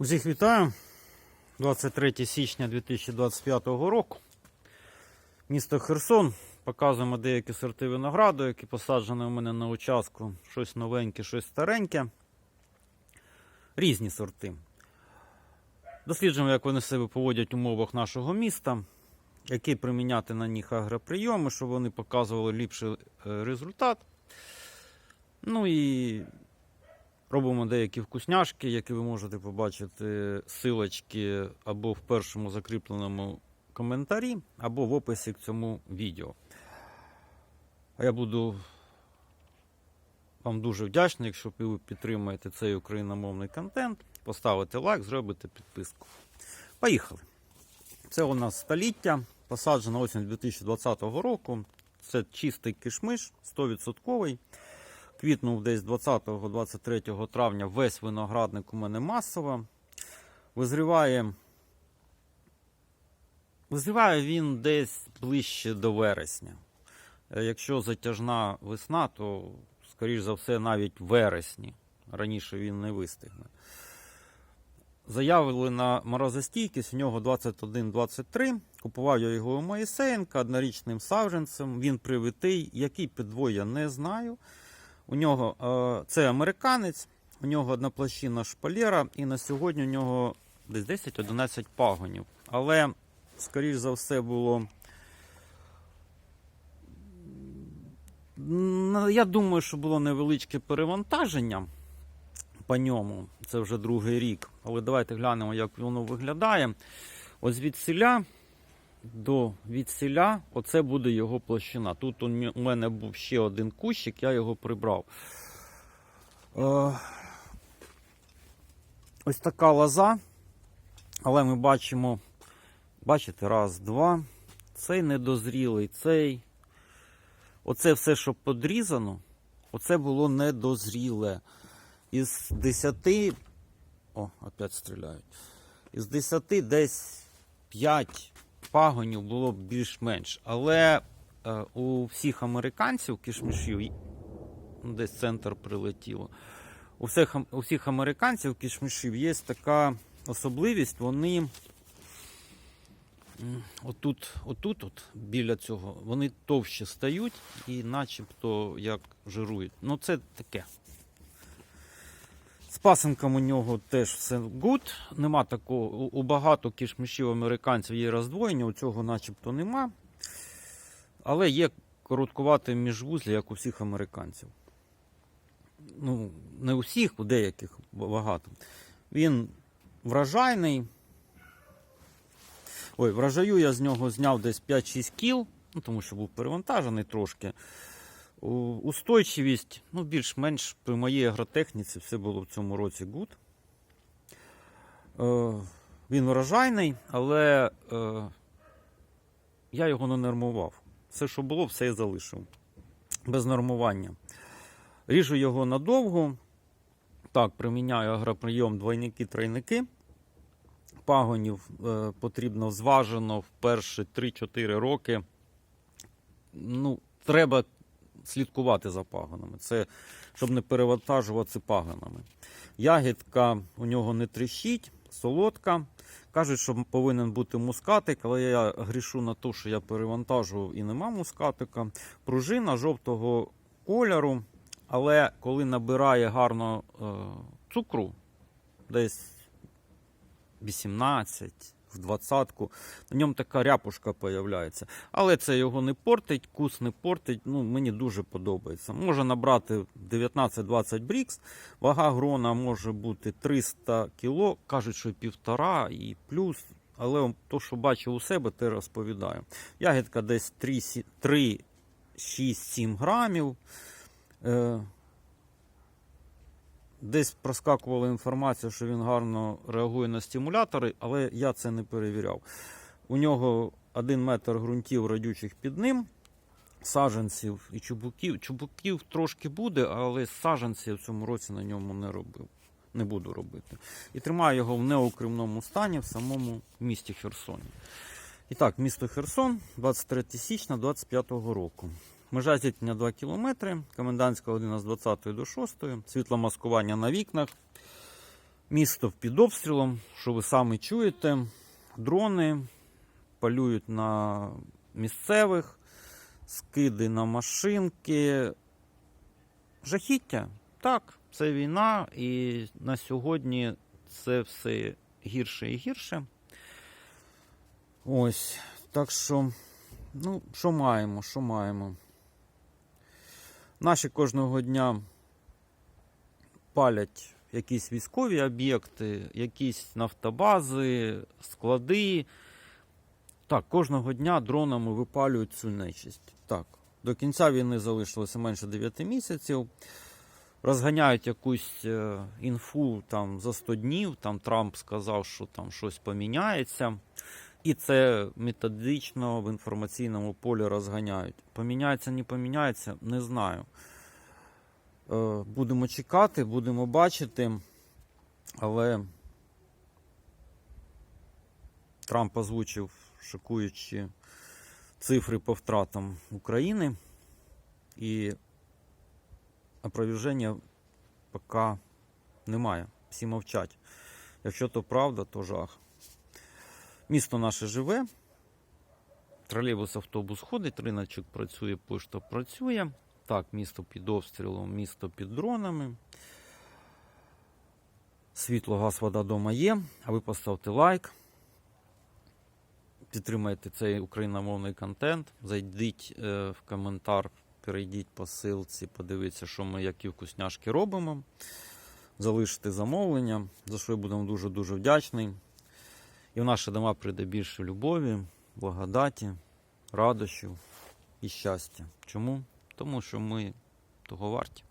Усіх вітаю. 23 січня 2025 року. Місто Херсон. Показуємо деякі сорти винограду, які посаджені у мене на участку. Щось новеньке, щось стареньке. Різні сорти. Досліджуємо, як вони себе поводять в умовах нашого міста, які приміняти на них агроприйоми, щоб вони показували ліпший е, результат. Ну і Робимо деякі вкусняшки, які ви можете побачити силочки або в першому закріпленому коментарі, або в описі к цьому відео. А я буду вам дуже вдячний, якщо ви підтримаєте цей україномовний контент, поставите лайк, зробите підписку. Поїхали! Це у нас століття, посаджено осінь 2020 року. Це чистий кишмиш, 100%. Квітнув десь 20-23 травня весь виноградник у мене масово. Визріває, визріває він десь ближче до вересня. Е, Якщо затяжна весна, то, скоріш за все, навіть в вересні. Раніше він не вистигне. Заявлена морозостійкість, у нього 21-23. Купував я його у Моїсеєнка однорічним саджанцем. Він привитий. Який підвой, я не знаю. У нього е, це американець, у нього одна площина шпалера, і на сьогодні у нього десь 10-11 пагонів. Але, скоріш за все, було. Я думаю, що було невеличке перевантаження по ньому. Це вже другий рік. Але давайте глянемо, як воно виглядає. Ось звідсіля до відсіля, оце буде його площина. Тут у мене був ще один кущик, я його прибрав. Е, Ось така лоза. Але ми бачимо, бачите, раз, два. Цей недозрілий, цей. Оце все, що подрізано, оце було недозріле. Із 10. О, опять стріляють. Із 10 десь 5 пагонів було б більш-менш. Але е, у всіх американців кишмишів, ну, десь центр прилетіло. У всіх, у всіх американців кишмишів є така особливість, вони отут, отут, от, біля цього, вони товще стають і начебто як жирують. Ну це таке. З пасинком у нього теж все гуд. Нема такого. У, багато кішмишів американців є роздвоєння, у цього начебто нема. Але є короткувате міжвузлі, як у всіх американців. Ну, не у всіх, у деяких багато. Він вражайний. Ой, врожаю я з нього зняв десь 5-6 кіл, ну, тому що був перевантажений трошки. Устойчивість, ну, більш-менш при моїй агротехніці все було в цьому році гуд. Е, він врожайний, але е, я його не нормував. Все, що було, все я залишив. Без нормування. Ріжу його надовго. Так, приміняю агроприйом двойники-тройники. Пагонів е, потрібно зважено в перші 3-4 роки. Ну, треба слідкувати за пагонами. Це щоб не перевантажуватися пагонами. Ягідка у нього не тріщить, солодка. Кажуть, що повинен бути мускатик, але я грішу на те, що я перевантажував і нема мускатика. Пружина жовтого кольору, але коли набирає гарно е, цукру, десь 18, в двадцятку, на ньому така ряпушка появляється. Але це його не портить, кус не портить. Ну, мені дуже подобається. Може набрати 19-20 брікс. Вага грона може бути 300 кг. Кажуть, що півтора і плюс. Але то, що бачив у себе, те розповідаю. Ягідка десь 3, 6-7 грамів. Десь проскакувала інформація, що він гарно реагує на стимулятори, але я це не перевіряв. У нього один метр ґрунтів родючих під ним, саджанців і чубуків. Чубуків трошки буде, але саджанців в цьому році на ньому не робив. Не буду робити. І тримаю його в неокремному стані в самому місті Херсоні. І так, місто Херсон, 23 січня 2025 року. Межа зіткнення 2 км, комендантська година з 20 до 6, світломаскування на вікнах. Місто під обстрілом, що ви самі чуєте, дрони полюють на місцевих, скиди на машинки. Жахіття. Так, це війна, і на сьогодні це все гірше і гірше. Ось. Так що, ну, що маємо, що маємо. Наші кожного дня палять якісь військові об'єкти, якісь нафтобази, склади. Так, кожного дня дронами випалюють цю нечисть. Так, до кінця війни залишилося менше 9 місяців. Розганяють якусь е, інфу там за 100 днів. Там Трамп сказав, що там щось поміняється. І це методично в інформаційному полі розганяють. Поміняється, не поміняється, не знаю. Е, Будемо чекати, будемо бачити. Але Трамп озвучив шокуючі цифри по втратам України. І опроверження поки немає. Всі мовчать. Якщо то правда, то жах. Місто наше живе. Тролейбус, автобус ходить, риночок працює, пошта працює. Так, місто під обстрілом, місто під дронами. Світло, газ, вода дома є. А ви поставте лайк. Підтримайте цей україномовний контент. Зайдіть е, в коментар, перейдіть по ссылці, подивіться, що ми які вкусняшки робимо. Залишити замовлення, за що я будемо дуже-дуже вдячний. І в наші дома прийде більше любові, благодаті, радощів і щастя. Чому? Тому що ми того варті.